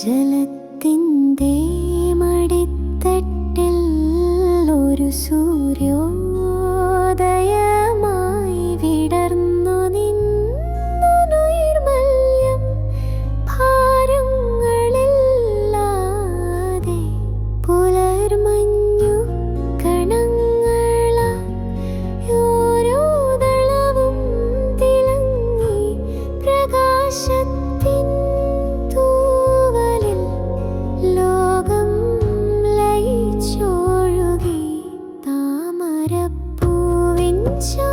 ജലത്തിന്റെ മടിത്തട്ടിൽ ഒരു സൂ కరపూవించ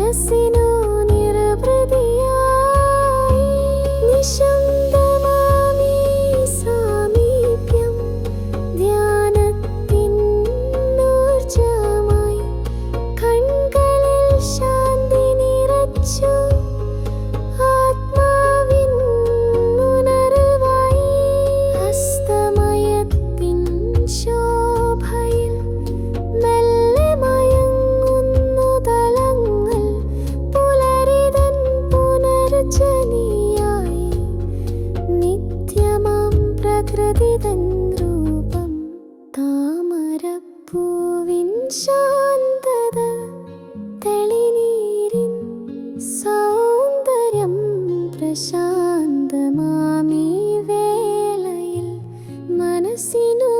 മനസ്സിനു നിറപ്രതിയായി നിശം തൻരൂപം താമരപ്പൂവിൻ ശാന്തത തെളിനീരിൻ സൗന്ദര്യം പ്രശാന്തമാമീ വേളയിൽ മനസ്സിനോ